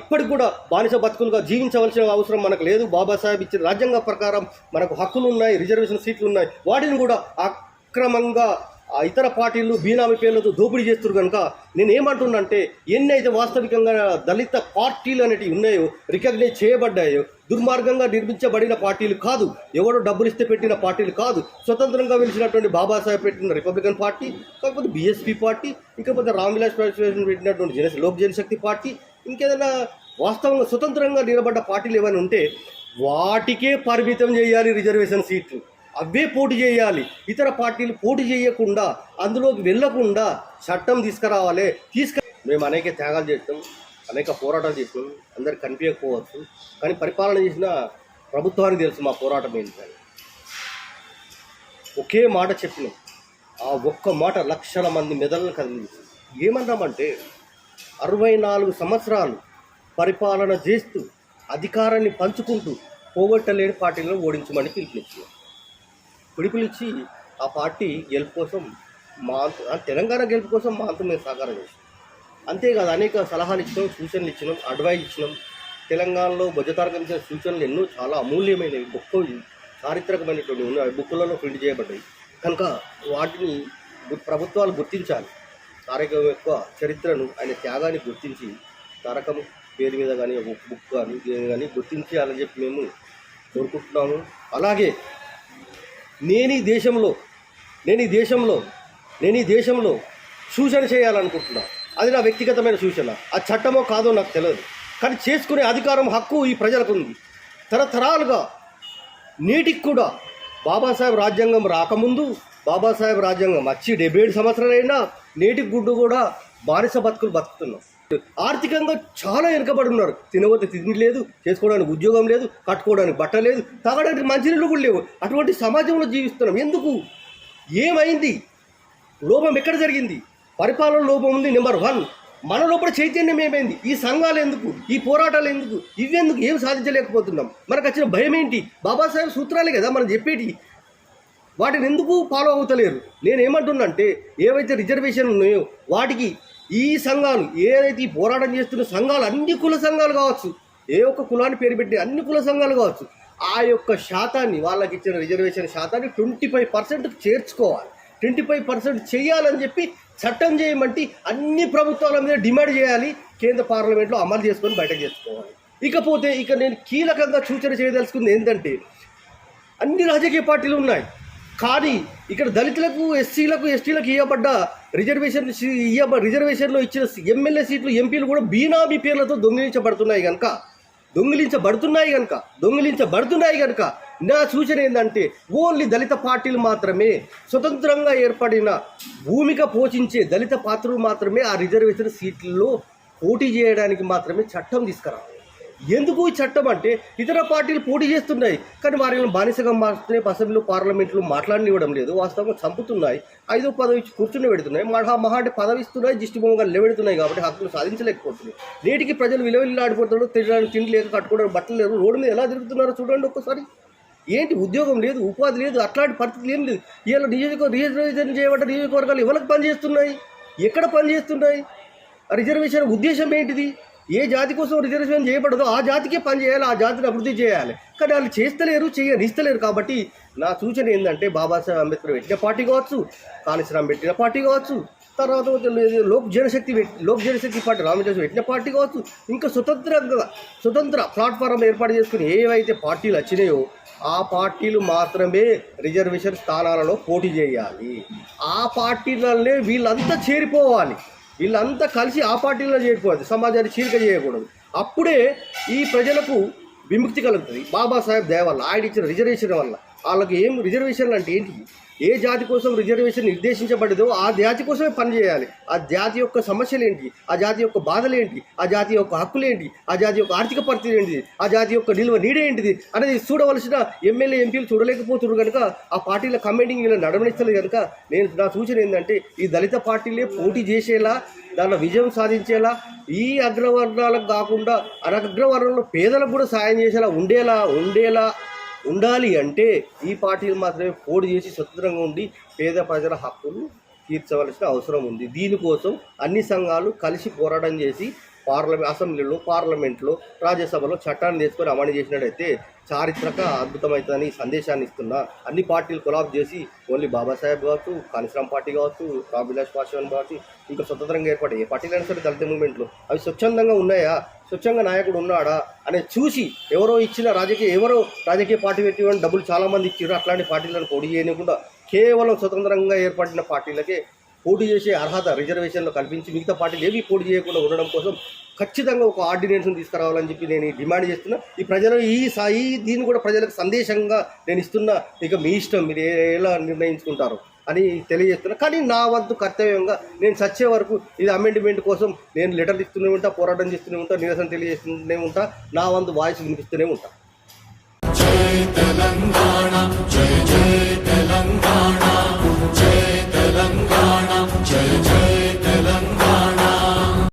ఇప్పటికి కూడా బానిస బతుకులుగా జీవించవలసిన అవసరం మనకు లేదు. బాబాసాహెబ్ ఇచ్చిన రాజ్యాంగ ప్రకారం మనకు హక్కులు ఉన్నాయి రిజర్వేషన్ సీట్లు ఉన్నాయి. వాటిని కూడా అక్రమంగా ఇతర పార్టీలు బీనామీ పేర్లతో దోపిడీ చేస్తున్నారు కనుక నేను ఏమంటున్నానంటే ఎన్ని అయితే వాస్తవికంగా దళిత పార్టీలు అనేటివి ఉన్నాయో రికగ్నైజ్ చేయబడ్డాయో దుర్మార్గంగా నిర్మించబడిన పార్టీలు కాదు. ఎవడో డబ్బులు ఇస్తే పెట్టిన పార్టీలు కాదు. స్వతంత్రంగా వెలిచినటువంటి బాబాసాహెబ్ పెట్టిన రిపబ్లికన్ పార్టీ కాకపోతే బీఎస్పీ పార్టీ ఇంకపోతే రామ్ విలాస్ పాస్వాన్ పెట్టినటువంటి జన లోక్ జనశక్తి పార్టీ ఇంకేదైనా వాస్తవంగా స్వతంత్రంగా నిలబడ్డ పార్టీలు ఏమైనా ఉంటే వాటికే పరిమితం చేయాలి రిజర్వేషన్ సీట్లు. అవే పోటీ చేయాలి. ఇతర పార్టీలు పోటీ చేయకుండా అందులోకి వెళ్ళకుండా చట్టం తీసుకురావాలి. తీసుక మేము అనేక త్యాగాలు చేస్తాం అనేక పోరాటాలు చేసినాం. అందరికి కనిపించకపోవచ్చు. కానీ పరిపాలన చేసిన ప్రభుత్వానికి తెలుసు మా పోరాటం ఏంటని ఒకే మాట చెప్పినాం. ఆ ఒక్క మాట లక్షల మంది మెదళ్ళను కదిలింది ఏమన్నామంటే అరవై నాలుగు సంవత్సరాలు పరిపాలన చేస్తూ అధికారాన్ని పంచుకుంటూ పోగొట్టలేని పార్టీలను ఓడించమని పిలుపునిచ్చింది. పిలుపునిచ్చి ఆ పార్టీ గెలుపు కోసం మా తెలంగాణ గెలుపు కోసం మా అంతా మేము సహకారం చేసాం అంతేకాదు అనేక సలహాలు ఇచ్చినాం సూచనలు ఇచ్చినాం అడ్వైజ్ ఇచ్చినాం. తెలంగాణలో బుద్ధతారకం ఇచ్చిన సూచనలు ఎన్నో చాలా అమూల్యమైనవి గొప్పవి చారిత్రకమైనటువంటి ఉన్నాయి. బుక్కులలో ప్రింట్ చేయబడ్డాయి. కనుక వాటిని ప్రభుత్వాలు గుర్తించాలి. తారకం యొక్క చరిత్రను ఆయన త్యాగాన్ని గుర్తించి తారకం పేరు మీద కానీ ఒక బుక్ కానీ దేని కానీ గుర్తించాలని చెప్పి మేము కోరుకుంటున్నాము. అలాగే నేను ఈ దేశంలో నేను ఈ దేశంలో నేను ఈ దేశంలో సూచన చేయాలనుకుంటున్నా అది నా వ్యక్తిగతమైన సూచన. ఆ చట్టమో కాదో నాకు తెలియదు కానీ చేసుకునే అధికారం హక్కు ఈ ప్రజలకు ఉంది తరతరాలుగా నేటికి కూడా బాబాసాహెబ్ రాజ్యాంగం రాకముందు బాబాసాహెబ్ రాజ్యాంగం వచ్చి డెబ్బై ఏడు సంవత్సరాలైనా నేటి గుడ్డు కూడా బానిస బతుకులు బతుకుతున్నాం. ఆర్థికంగా చాలా వెనుకబడి ఉన్నారు. తినబోతే తిండి లేదు చేసుకోవడానికి ఉద్యోగం లేదు కట్టుకోవడానికి బట్ట లేదు తాగడానికి మంచినీళ్ళు కూడా లేవు. అటువంటి సమాజంలో జీవిస్తున్నాం. ఎందుకు? ఏమైంది? లోపం ఎక్కడ జరిగింది? పరిపాలన లోపం ఉంది నెంబర్ వన్. మన లోపల చైతన్యం ఏమైంది? ఈ సంఘాలు ఎందుకు? ఈ పోరాటాలు ఎందుకు? ఇవెందుకు ఏం సాధించలేకపోతున్నాం? మనకు వచ్చిన భయం ఏంటి? బాబాసాహెబ్ సూత్రాలే కదా మనం చెప్పేటి. వాటిని ఎందుకు ఫాలో అవుతలేరు నేను ఏమంటున్నంటే ఏవైతే రిజర్వేషన్ ఉన్నాయో వాటికి ఈ సంఘాలు ఏదైతే ఈ పోరాటం చేస్తున్న సంఘాలు అన్ని కుల సంఘాలు కావచ్చు ఏ ఒక్క కులాన్ని పేరు పెట్టి అన్ని కుల సంఘాలు కావచ్చు ఆ యొక్క శాతాన్ని వాళ్ళకి ఇచ్చిన రిజర్వేషన్ శాతాన్ని ట్వంటీ ఫైవ్ పర్సెంట్ చేర్చుకోవాలి. ట్వంటీ ఫైవ్ పర్సెంట్ చేయాలని చెప్పి చట్టం చేయమంటే అన్ని ప్రభుత్వాల మీద డిమాండ్ చేయాలి కేంద్ర పార్లమెంట్లో అమలు చేసుకొని బయటకు చేసుకోవాలి ఇకపోతే ఇక నేను కీలకంగా సూచన చేయదలుచుకుంది ఏంటంటే అన్ని రాజకీయ పార్టీలు ఉన్నాయి. కానీ ఇక్కడ దళితులకు ఎస్సీలకు ఎస్టీలకు ఇవ్వబడ్డ రిజర్వేషన్ ఇవ్వ రిజర్వేషన్లో ఇచ్చిన ఎమ్మెల్యే సీట్లు ఎంపీలు కూడా బీనామీ పేర్లతో దొంగిలించబడుతున్నాయి కనుక దొంగిలించబడుతున్నాయి కనుక దొంగిలించబడుతున్నాయి కనుక నా సూచన ఏంటంటే ఓన్లీ దళిత పార్టీలు మాత్రమే స్వతంత్రంగా ఏర్పడిన భూమిక పోషించే దళిత పాత్రలు మాత్రమే ఆ రిజర్వేషన్ సీట్లలో పోటీ చేయడానికి మాత్రమే చట్టం తీసుకురావాలి. ఎందుకు ఈ చట్టం అంటే ఇతర పార్టీలు పోటీ చేస్తున్నాయి కానీ వారిని బానిసగా మారుతున్నాయి అసెంబ్లీలో పార్లమెంట్లో మాట్లాడనివ్వడం లేదు. వాస్తవంగా చంపుతున్నాయి. ఐదో పదవి కూర్చుని పెడుతున్నాయి. మహా మహా అంటే పదవి ఇస్తున్నాయి దిష్టిభంగా నిలబెడుతున్నాయి కాబట్టి హక్కులు సాధించలేకపోతున్నాయి. నేటికి ప్రజలు విలువలాడిపోతున్నారు తినడానికి తిండి లేక కట్టుకోవడం బట్టలు లేరు. రోడ్డు మీద ఎలా తిరుగుతున్నారో చూడండి ఒక్కసారి. ఏంటి ఉద్యోగం లేదు ఉపాధి లేదు అట్లాంటి పరిస్థితులు ఏం లేదు. ఇవాళ నియోజక రిజర్వేషన్ చేయబడ్డ నియోజకవర్గాలు ఎవరికి పనిచేస్తున్నాయి? ఎక్కడ పనిచేస్తున్నాయి? రిజర్వేషన్ ఉద్దేశం ఏంటిది? ఏ జాతి కోసం రిజర్వేషన్ చేయబడదో ఆ జాతికే పని చేయాలి ఆ జాతిని అభివృద్ధి చేయాలి. కానీ వాళ్ళు చేస్తలేరు చేయనిస్తలేరు కాబట్టి నా సూచన ఏంటంటే బాబాసాహెబ్ అంబేద్కర్ పెట్టిన పార్టీ కావచ్చు కాళేశ్వరం పెట్టిన పార్టీ కావచ్చు తర్వాత లోక్ జనశక్తి పెట్టి లోక్ జనశక్తి పార్టీ రామచంద్ర పెట్టిన పార్టీ కావచ్చు ఇంకా స్వతంత్రంగా స్వతంత్ర ప్లాట్ఫారం ఏర్పాటు చేసుకుని ఏవైతే పార్టీలు వచ్చినాయో ఆ పార్టీలు మాత్రమే రిజర్వేషన్ స్థానాలలో పోటీ చేయాలి. ఆ పార్టీలనే వీళ్ళంతా చేరిపోవాలి. వీళ్ళంతా కలిసి ఆ పార్టీలో చేయకూడదు సమాజాన్ని చీలిక చేయకూడదు. అప్పుడే ఈ ప్రజలకు విముక్తి కలుగుతుంది. బాబాసాహెబ్ దయ వల్ల ఆయన ఇచ్చిన రిజర్వేషన్ వల్ల. వాళ్ళకి ఏం రిజర్వేషన్లు అంటే ఏంటి? ఏ జాతి కోసం రిజర్వేషన్ నిర్దేశించబడదో ఆ జాతి కోసమే పనిచేయాలి. ఆ జాతి యొక్క సమస్యలు ఏంటి ఆ జాతి యొక్క బాధలు ఏంటి ఆ జాతి యొక్క హక్కులు ఏంటి ఆ జాతి యొక్క ఆర్థిక పరిస్థితి ఏంటిది? ఆ జాతి యొక్క నిల్వ నీడేంటిది అనేది చూడవలసిన ఎమ్మెల్యే ఎంపీలు చూడలేకపోతున్నారు కనుక ఆ పార్టీల కమెంటింగ్ ఇలా నడవనిస్తలేదు కనుక నేను నా సూచన ఏంటంటే ఈ దళిత పార్టీలే పోటీ చేసేలా దాని విజయం సాధించేలా ఈ అగ్రవర్ణాలకు కాకుండా అనగ్రవర్ణంలో పేదలకు కూడా సాయం చేసేలా ఉండేలా ఉండేలా ఉండాలి అంటే ఈ పార్టీలు మాత్రమే పోటీ చేసి స్వతంత్రంగా ఉండి పేద ప్రజల హక్కులు తీర్చవలసిన అవసరం ఉంది. దీనికోసం అన్ని సంఘాలు కలిసి పోరాటం చేసి పార్లమెంట్ అసెంబ్లీలో పార్లమెంట్లో రాజ్యసభలో చట్టాన్ని తీసుకొని అమలు చేసినట్టయితే చారిత్రక అద్భుతమవుతుందని సందేశాన్ని ఇస్తున్నా. అన్ని పార్టీలు కొలాబ్ చేసి ఓన్లీ బాబాసాహెబ్ కావచ్చు కాళీశ్రామ్ పార్టీ కావచ్చు రామ్విలాస్ పాస్వాన్ కావచ్చు ఇంకా స్వతంత్రంగా ఏర్పడే ఏ పార్టీలైనా సరే దళిత మూవ్మెంట్లో అవి స్వచ్ఛందంగా ఉన్నాయా? స్వచ్ఛంగా నాయకుడు ఉన్నాడా? అనేది చూసి ఎవరో ఇచ్చిన రాజకీయ ఎవరో రాజకీయ పార్టీ పెట్టి డబ్బులు చాలామంది ఇచ్చారు. అట్లాంటి పార్టీలను పొడి చేయకుండా కేవలం స్వతంత్రంగా ఏర్పడిన పార్టీలకే పోటీ చేసే అర్హత రిజర్వేషన్లో కల్పించి మిగతా పార్టీలు ఏవి పోటీ చేయకుండా ఉండడం కోసం ఖచ్చితంగా ఒక ఆర్డినెన్స్ తీసుకురావాలని చెప్పి నేను డిమాండ్ చేస్తున్నా. ఈ ప్రజలు ఈ సాయి దీన్ని కూడా ప్రజలకు సందేశంగా నేను ఇస్తున్నా ఇక మీ ఇష్టం మీరు ఎలా నిర్ణయించుకుంటారు అని తెలియజేస్తున్నా. కానీ నా వంతు కర్తవ్యంగా నేను చచ్చే వరకు ఇది అమెండ్మెంట్ కోసం నేను లెటర్ ఇస్తూనే ఉంటా పోరాటం చేస్తూనే ఉంటా నిరసన తెలియజేస్తూనే ఉంటా నా వంతు వాయిస్ వినిపిస్తూనే ఉంటా. జై తెలంగాణ.